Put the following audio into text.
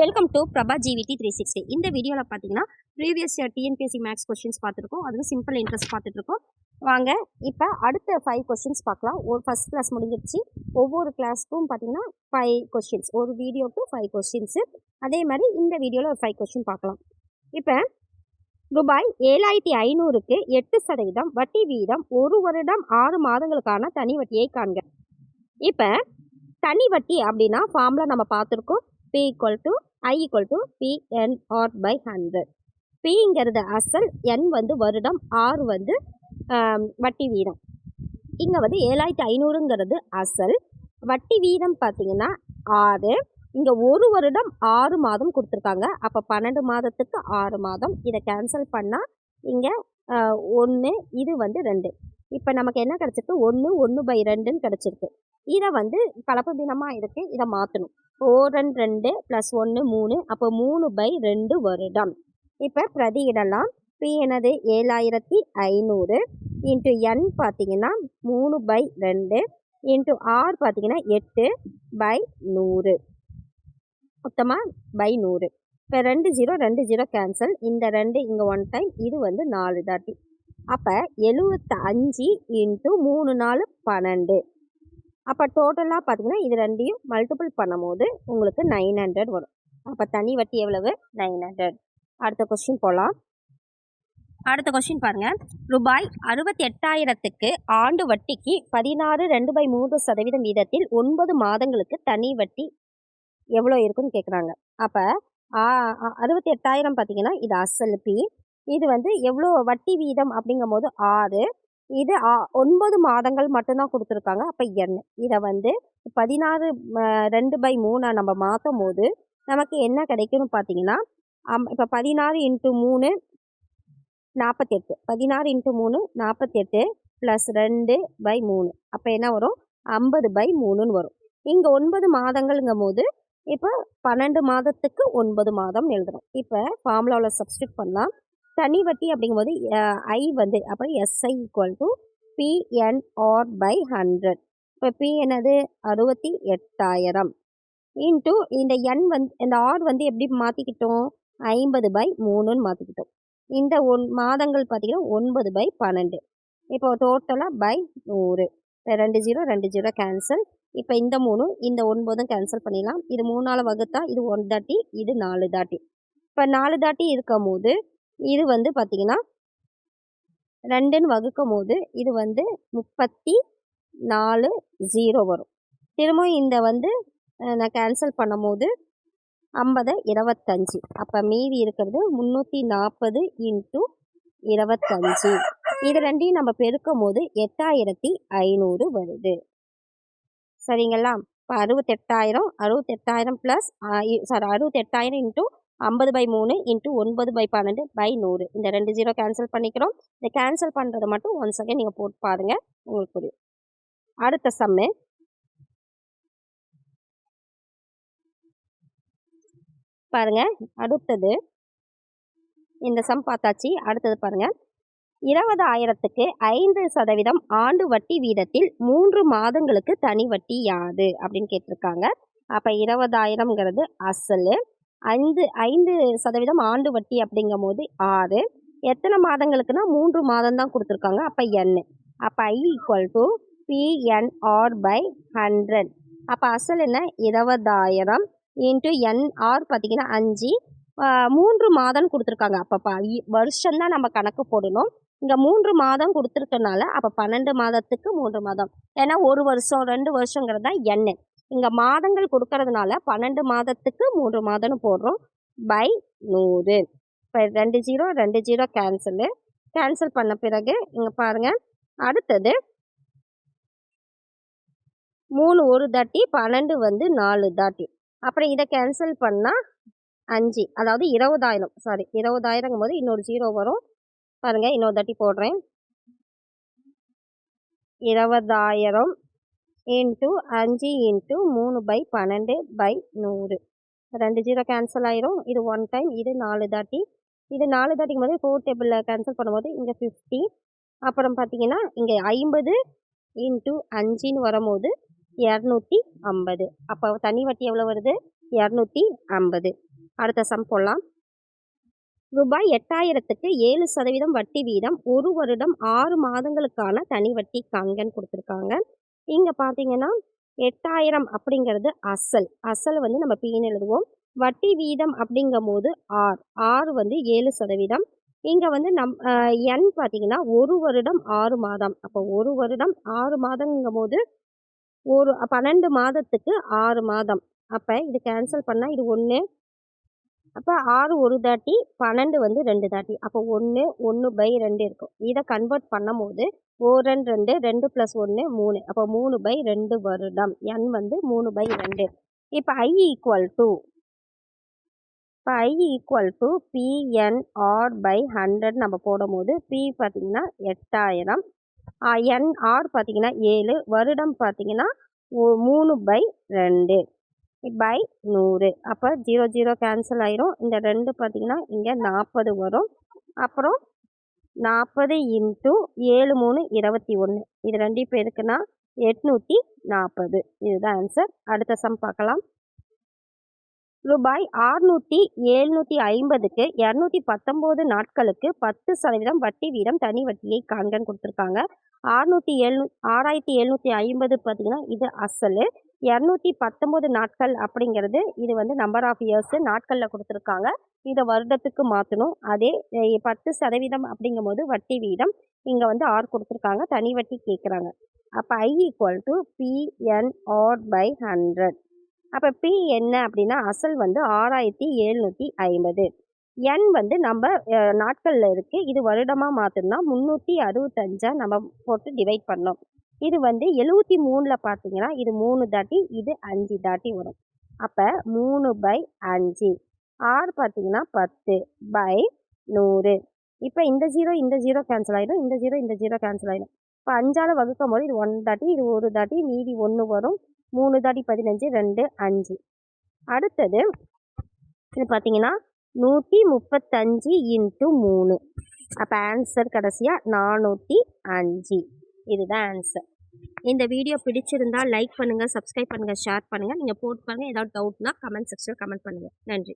Welcome to Prabha GVT three sixty இந்த வீடியோவில் பார்த்தீங்கன்னா previous year TNPSC maths questions பார்த்துருக்கோம் அதுவும் சிம்பிள் இன்ட்ரெஸ்ட் பார்த்துட்ருக்கோம் வாங்க இப்போ அடுத்த ஃபைவ் கொஸ்டின்ஸ் பார்க்கலாம் ஒரு ஃபர்ஸ்ட் கிளாஸ் முடிஞ்சிருச்சு. ஒவ்வொரு கிளாஸ்க்கும் பார்த்தீங்கன்னா ஃபைவ் கொஸ்டின்ஸ் ஒரு வீடியோக்கு ஃபைவ் கொஸ்டின்ஸு அதே மாதிரி இந்த வீடியோவில் ஒரு ஃபைவ் கொஸ்டின் பார்க்கலாம் இப்போ ரூபாய் ஏழாயிரத்தி ஐநூறுக்கு எட்டு சதவீதம் வட்டி வீதம் ஒரு வருடம் ஆறு மாதங்களுக்கான தனி வட்டியை காண்க. இப்போ தனி வட்டி அப்படின்னா ஃபார்மில் நம்ம பார்த்துருக்கோம் P equal to I equal to P N R by hundred பிங்கிறது அசல் என் வந்து வருடம் ஆறு வந்து வட்டி வீதம். இங்கே வந்து ஏழாயிரத்தி ஐநூறுங்கிறது அசல். வட்டி வீதம் பார்த்தீங்கன்னா ஆறு. இங்கே ஒரு வருடம் ஆறு மாதம் கொடுத்துருக்காங்க. அப்போ பன்னெண்டு மாதத்துக்கு ஆறு மாதம். இதை கேன்சல் பண்ணால் இங்கே ஒன்று இது வந்து ரெண்டு. இப்போ நமக்கு என்ன கிடச்சிருக்கு? ஒன்று ஒன்று பை ரெண்டுன்னு கிடச்சிருக்கு. இதை வந்து கலப்பு பின்னமாக இருக்குது இதை மாற்றணும் ஓரன் ரெண்டு ப்ளஸ் ஒன்று மூணு. அப்போ மூணு பை ரெண்டு வருடம். இப்போ பிரதியிடலாம். பி என்னது? ஏழாயிரத்தி ஐநூறு இன்ட்டு என் பார்த்தீங்கன்னா மூணு பை ரெண்டு இன்ட்டு ஆர் பார்த்தீங்கன்னா எட்டு பை நூறு. மொத்தமாக பை நூறு. இப்போ ரெண்டு ஜீரோ ரெண்டு ஜீரோ கேன்சல் இந்த ரெண்டு இங்கே ஒன் டைம் இது வந்து நாலு தாட்டி. அப்போ எழுபத்தஞ்சு இன்ட்டு மூணு நாலு பன்னெண்டு. அப்போ டோட்டலாக பார்த்தீங்கன்னா இது ரெண்டையும் மல்டிபிள் பண்ணும்போது உங்களுக்கு நைன் ஹண்ட்ரட் வரும். அப்போ தனி வட்டி எவ்வளவு? நைன் ஹண்ட்ரட் அடுத்த கொஸ்டின் போகலாம் அடுத்த கொஸ்டின் பாருங்கள் ரூபாய் அறுபத்தி எட்டாயிரத்துக்கு ஆண்டு வட்டிக்கு பதினாறு ரெண்டு பை மூன்று சதவீதம் வீதத்தில் ஒன்பது மாதங்களுக்கு தனி வட்டி எவ்வளோ இருக்குன்னு கேட்குறாங்க அப்போ அறுபத்தி எட்டாயிரம் பார்த்தீங்கன்னா இது அசல் பி. இது வந்து எவ்வளோ வட்டி வீதம் அப்படிங்கும் போது ஆறு. இது ஆ- ஒன்பது மாதங்கள் மட்டும்தான் கொடுத்துருக்காங்க. அப்போ எண். இதை வந்து பதினாறு ரெண்டு பை மூணை நம்ம மாற்றும் போது நமக்கு என்ன கிடைக்கும்னு பார்த்தீங்கன்னா இப்போ பதினாறு இன்ட்டு மூணு நாற்பத்தெட்டு. பதினாறு இன்ட்டு மூணு நாற்பத்தெட்டு ப்ளஸ் ரெண்டு பை மூணு. அப்போ என்ன வரும்? ஐம்பது பை மூணுன்னு வரும். இங்கே ஒன்பது மாதங்கள்ங்கும் போது இப்போ பன்னெண்டு மாதத்துக்கு ஒன்பது மாதம் எழுதுறோம். இப்போ ஃபார்முலாவில் சப்ஸ்டியூட் பண்ணலாம் தனி வட்டி அப்படிங்கும்போது ஐ வந்து அப்புறம் SI equal to PNR by hundred இப்போ பி என்னது? அறுபத்தி எட்டாயிரம். இன்ட்டு இந்த என் வந்து இந்த ஆர் வந்து எப்படி மாற்றிக்கிட்டோம் ஐம்பது பை மூணுன்னு மாற்றிக்கிட்டோம் இந்த ஒன் மாதங்கள் பார்த்தீங்கன்னா ஒன்பது பை பன்னெண்டு. இப்போ டோட்டலாக பை நூறு. இப்போ ரெண்டு ஜீரோ ரெண்டு ஜீரோ கேன்சல் இப்போ இந்த மூணு இந்த ஒன்பதும் கேன்சல் பண்ணிடலாம். இது மூணால் வகுத்தா இது ஒன் தாட்டி இது நாலு தாட்டி. இப்போ நாலு தாட்டி இருக்கும் போது இது வந்து பார்த்தீங்கன்னா ரெண்டுன்னு வகுக்கும் போது இது வந்து முப்பத்தி நாலு ஜீரோ வரும். திரும்பவும் இந்த வந்து நான் கேன்சல் பண்ணும் போது ஐம்பது இருபத்தஞ்சி. அப்போ மீதி இருக்கிறது முந்நூற்றி நாற்பது இன்ட்டு இருபத்தஞ்சி. இது ரெண்டையும் நம்ம பெருக்கும் போது எட்டாயிரத்தி ஐநூறு வருது. சரிங்களா? இப்போ அறுபத்தெட்டாயிரம் அறுபத்தெட்டாயிரம் ப்ளஸ் சாரி அறுபத்தெட்டாயிரம் இன்ட்டு ஐம்பது பை மூணு இன்ட்டு ஒன்பது பை பன்னெண்டு பை நூறு. இந்த ரெண்டு ஜீரோ கேன்சல் பண்ணிக்கிறோம். இந்த கேன்சல் பண்ணுறதை மட்டும் ஒன் செகண்ட் நீங்கள் போட்டு பாருங்கள் உங்களுக்கு புரியும். அடுத்த சம்மு பாருங்க. அடுத்தது. இந்த சம் பார்த்தாச்சு. அடுத்தது பாருங்கள் இருபதாயிரத்துக்கு ஐந்து சதவீதம் ஆண்டு வட்டி வீதத்தில் மூன்று மாதங்களுக்கு தனி வட்டி யாது? அப்படின்னு கேட்டிருக்காங்க. அப்போ இருபதாயிரம்ங்கிறது அசல். ஐந்து ஐந்து சதவீதம் ஆண்டு வட்டி அப்படிங்கும் போது ஆறு. எத்தனை மாதங்களுக்குன்னா மூன்று மாதம் தான் கொடுத்துருக்காங்க. அப்போ என் அப்போ I equal to PNR by hundred அப்போ அசல் என்ன? இருபதாயிரம் இன்ட்டு என்ஆர் பார்த்தீங்கன்னா அஞ்சு. மூன்று மாதம் கொடுத்துருக்காங்க. அப்போ வருஷம் தான் நம்ம கணக்கு போடணும். இங்கே மூன்று மாதம் கொடுத்துருக்கனால அப்போ பன்னெண்டு மாதத்துக்கு மூன்று மாதம். ஏன்னா ஒரு வருஷம் ரெண்டு வருஷங்கிறது தான் எண்ணு இங்கே மாதங்கள் கொடுக்கறதுனால பன்னெண்டு மாதத்துக்கு மூன்று மாதம்னு போடுறோம். பை நூறு. இப்போ ரெண்டு ஜீரோ ரெண்டு ஜீரோ கேன்சலு கேன்சல் பண்ண பிறகு இங்கே பாருங்கள் அடுத்தது மூணு ஒரு தாட்டி பன்னெண்டு வந்து நாலு தாட்டி. அப்புறம் இதை கேன்சல் பண்ணால் அஞ்சு அதாவது இருபதாயிரம். சாரி இருபதாயிரங்கும் போது இன்னொரு ஜீரோ வரும். பாருங்கள் இன்னொரு தாட்டி போடுறேன். இருபதாயிரம். இன்ட்டு அஞ்சு இன்ட்டு மூணு பை பன்னெண்டு பை நூறு. ரெண்டு ஜீரோ கேன்சல் ஆயிரும். இது ஒன் டைம் இது நாலு தாட்டி. இது நாலு தாட்டிக்கும் போது ஃபோர் டேபிளில் கேன்சல் பண்ணும்போது இங்கே ஃபிஃப்டி அப்புறம் பார்த்தீங்கன்னா இங்கே ஐம்பது இன்ட்டு அஞ்சுன்னு வரும்போது இரநூத்தி ஐம்பது. அப்போ தனி வட்டி எவ்வளோ வருது? இரநூத்தி ஐம்பது. அடுத்த சம் போடலாம். ரூபாய் எட்டாயிரத்துக்கு ஏழு சதவீதம் வட்டி வீதம் ஒரு வருடம் ஆறு மாதங்களுக்கான தனி வட்டி காண்கன்னு கொடுத்துருக்காங்க. இங்கே பார்த்தீங்கன்னா எட்டாயிரம் அப்படிங்கிறது அசல். அசல் வந்து நம்ம பின்னு எழுதுவோம். வட்டி வீதம் அப்படிங்கும் போது ஆர் ஆறு வந்து ஏழு சதவீதம். இங்கே வந்து நம் என் பார்த்தீங்கன்னா ஒரு வருடம் ஆறு மாதம். அப்போ ஒரு வருடம் ஆறு மாதங்கும் போது ஒரு பன்னெண்டு மாதத்துக்கு ஆறு மாதம். அப்போ இது கேன்சல் பண்ணால் இது ஒன்று அப்போ ஆறு ஒரு தாட்டி பன்னெண்டு வந்து ரெண்டு தாட்டி. அப்போ ஒன்று ஒன்று பை ரெண்டு இருக்கும். இதை கன்வெர்ட் பண்ணும் போது ஓரன் ரெண்டு ரெண்டு ப்ளஸ் ஒன்று மூணு. அப்போ மூணு பை ரெண்டு வருடம். என் வந்து மூணு பை ரெண்டு. இப்போ ஐ ஈக்குவல் டு இப்போ I equal to PNR by hundred நம்ம போடும்போது பி பார்த்தீங்கன்னா எட்டாயிரம். என் ஆர் பார்த்தீங்கன்னா ஏழு. வருடம் பார்த்தீங்கன்னா மூணு பை ரெண்டு. பை நூறு. அப்போ ஜீரோ ஜீரோ கேன்சல் ஆயிரும். இந்த ரெண்டு பார்த்தீங்கன்னா இங்கே நாற்பது வரும். அப்புறம் நாற்பது இன்ட்டு ஏழு மூணு இருபத்தி ஒன்று இது ரெண்டு இப்போ எதுக்குன்னா எட்நூற்றி நாற்பது இதுதான் ஆன்சர் அடுத்த சம் பார்க்கலாம். ரூபாய் ஆறுநூற்றி எழுநூற்றி ஐம்பதுக்கு இரநூத்தி பத்தொம்போது நாட்களுக்கு பத்து சதவீதம் வட்டி வீதம் தனி வட்டியை காண்கன்னு கொடுத்துருக்காங்க. ஆறுநூற்றி எழுநூ ஆறாயிரத்தி எழுநூற்றி ஐம்பது பார்த்தீங்கன்னா இது அசல். இரநூத்தி பத்தொம்போது நாட்கள் அப்படிங்கிறது இது வந்து நம்பர் ஆஃப் இயர்ஸு நாட்களில் கொடுத்துருக்காங்க. இதை வருடத்துக்கு மாற்றணும் அதே பத்து சதவீதம் அப்படிங்கும்போது வட்டி வீதம் இங்கே வந்து ஆர் கொடுத்துருக்காங்க. தனி வட்டி கேட்குறாங்க அப்போ I equal to PNR by hundred அப்போ பி என்ன அப்படின்னா அசல் வந்து ஆறாயிரத்தி எழுநூற்றி ஐம்பது. என் வந்து நம்ம நாட்களில் இருக்குது இது வருடமாக மாற்றணும்னா முந்நூற்றி அறுபத்தஞ்சாக நம்ம போட்டு டிவைட் பண்ணோம். இது வந்து எழுபத்தி மூணில் பார்த்தீங்கன்னா இது மூணு தாட்டி இது அஞ்சு தாட்டி வரும். அப்போ மூணு பை அஞ்சு. ஆறு பார்த்தீங்கன்னா பத்து பை நூறு. இப்போ இந்த ஜீரோ இந்த ஜீரோ கேன்சல் ஆகிடும் இந்த ஜீரோ இந்த ஜீரோ கேன்சல் ஆகிடும் இப்போ அஞ்சால் வகுக்கும் போது இது ஒன் தாட்டி இது ஒரு தாட்டி மீதி ஒன்று வரும். மூணு தாட்டி பதினஞ்சு ரெண்டு அஞ்சு. அடுத்தது இது பார்த்தீங்கன்னா நூற்றி முப்பத்தஞ்சு இன்ட்டு மூணு. அப்போ ஆன்சர் கடைசியாக நானூற்றி அஞ்சு. இதுதான் ஆன்சர் இந்த வீடியோ பிடிச்சிருந்தா லைக் பண்ணுங்கள் சப்ஸ்கிரைப் பண்ணுங்கள் ஷேர் பண்ணுங்கள் நீங்கள் போட் பாருங்கள் ஏதாவது டவுட்னா கமெண்ட் செக்ஷனில் கமெண்ட் பண்ணுங்கள் நன்றி.